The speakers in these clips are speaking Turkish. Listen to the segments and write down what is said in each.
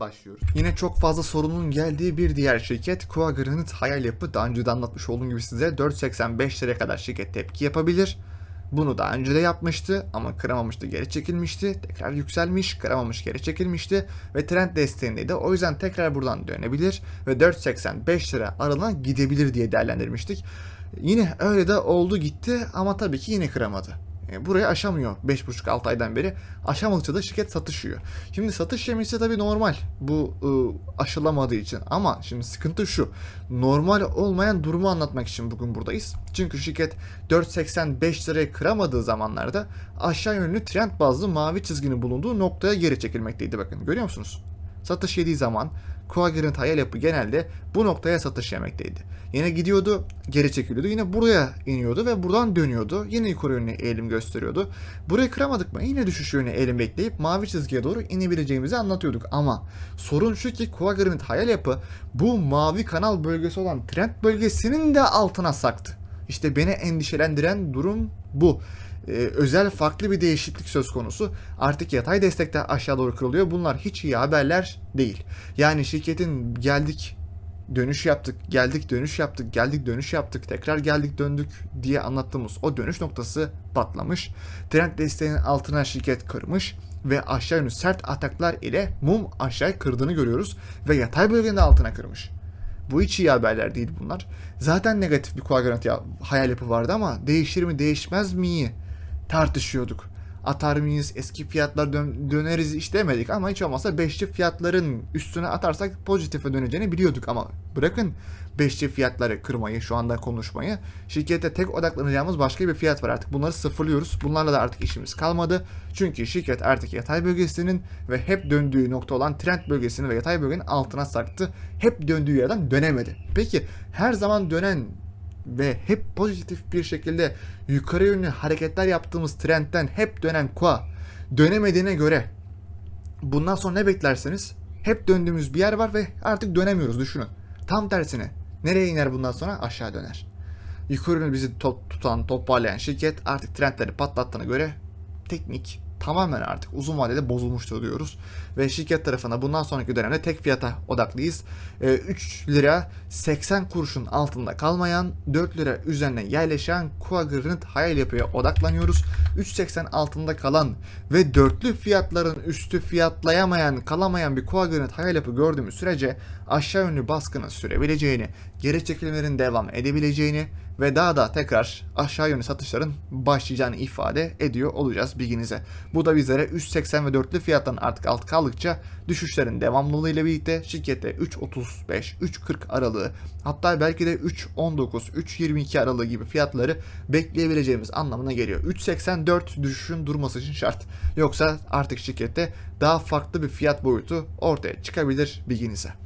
başlıyoruz. Yine çok fazla sorunun geldiği bir diğer şirket Kua Granit Hayal Yapı. Daha önce de anlatmış olduğum gibi size 4.85 liraya kadar şirket tepki yapabilir. Bunu daha önce de yapmıştı ama kıramamıştı geri çekilmişti. Tekrar yükselmiş kıramamış geri çekilmişti ve trend desteğindeydi. O yüzden tekrar buradan dönebilir ve 4.85 lira aralığına gidebilir diye değerlendirmiştik. Yine öyle de oldu gitti ama tabii ki yine kıramadı. E, Burayı aşamıyor 5,5-6 aydan beri. Aşamadıkça da şirket satışıyor. Şimdi satış yemesi tabii normal bu ıı, aşılamadığı için. Ama şimdi sıkıntı şu. Normal olmayan durumu anlatmak için bugün buradayız. Çünkü şirket 4.85 liraya kıramadığı zamanlarda aşağı yönlü trend bazlı mavi çizginin bulunduğu noktaya geri çekilmekteydi bakın. Görüyor musunuz? Satış yediği zaman Coagerant hayal yapı genelde bu noktaya satış yemekteydi. Yine gidiyordu, geri çekiliyordu. Yine buraya iniyordu ve buradan dönüyordu. Yine yukarı yönlü eğilim gösteriyordu. Burayı kıramadık mı? Yine düşüş yönlü eğilim bekleyip mavi çizgiye doğru inebileceğimizi anlatıyorduk. Ama sorun şu ki Coagerant hayal yapı bu mavi kanal bölgesi olan trend bölgesinin de altına saktı. İşte beni endişelendiren durum bu e, özel farklı bir değişiklik söz konusu. Artık yatay destekte aşağı doğru kırılıyor. Bunlar hiç iyi haberler değil. Yani şirketin geldik dönüş yaptık, geldik dönüş yaptık, geldik dönüş yaptık, tekrar geldik döndük diye anlattığımız o dönüş noktası patlamış. Trend desteğinin altına şirket kırmış ve aşağı yönlü sert ataklar ile mum aşağı kırdığını görüyoruz ve yatay bölgenin de altına kırmış. Bu hiç iyi haberler değil bunlar. Zaten negatif bir kuadrant ya, hayal yapı vardı ama değişir mi değişmez mi tartışıyorduk. Atar mıyız, eski fiyatlar dön- döneriz hiç demedik ama hiç olmazsa beşli fiyatların üstüne atarsak pozitife döneceğini biliyorduk ama bırakın beşli fiyatları kırmayı, şu anda konuşmayı. Şirkette tek odaklanacağımız başka bir fiyat var artık. Bunları sıfırlıyoruz. Bunlarla da artık işimiz kalmadı. Çünkü şirket artık yatay bölgesinin ve hep döndüğü nokta olan trend bölgesini ve yatay bölgenin altına saktı. Hep döndüğü yerden dönemedi. Peki her zaman dönen ve hep pozitif bir şekilde yukarı yönlü hareketler yaptığımız trendten hep dönen KUA dönemediğine göre bundan sonra ne beklersiniz? Hep döndüğümüz bir yer var ve artık dönemiyoruz düşünün. Tam tersine nereye iner bundan sonra? Aşağı döner. Yukarı yönlü bizi top, tutan, toparlayan şirket artık trendleri patlattığına göre teknik tamamen artık uzun vadede bozulmuştur diyoruz. Ve şirket tarafına bundan sonraki dönemde tek fiyata odaklıyız. Ee, 3 lira 80 kuruşun altında kalmayan 4 lira üzerine yerleşen Kuagırnıt hayal yapıya odaklanıyoruz. 3.80 altında kalan ve dörtlü fiyatların üstü fiyatlayamayan kalamayan bir Kuagırnıt hayal yapı gördüğümüz sürece aşağı yönlü baskının sürebileceğini, geri çekilmelerin devam edebileceğini ve daha da tekrar aşağı yönlü satışların başlayacağını ifade ediyor olacağız bilginize. Bu da bizlere 3.80 ve 4'lü fiyattan artık alt kaldıkça düşüşlerin devamlılığı ile birlikte şirkette 3.35, 3.40 aralığı hatta belki de 3.19, 3.22 aralığı gibi fiyatları bekleyebileceğimiz anlamına geliyor. 3.84 düşüşün durması için şart. Yoksa artık şirkette daha farklı bir fiyat boyutu ortaya çıkabilir bilginize.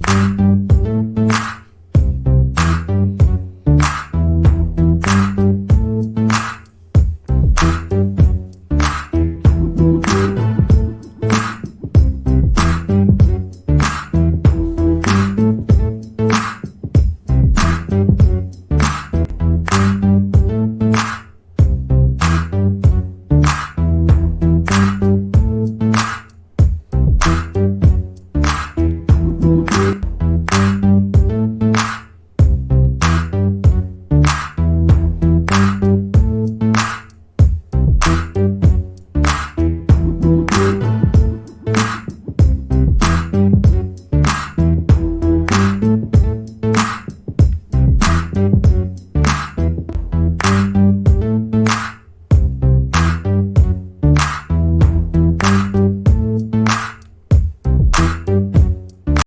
Bye.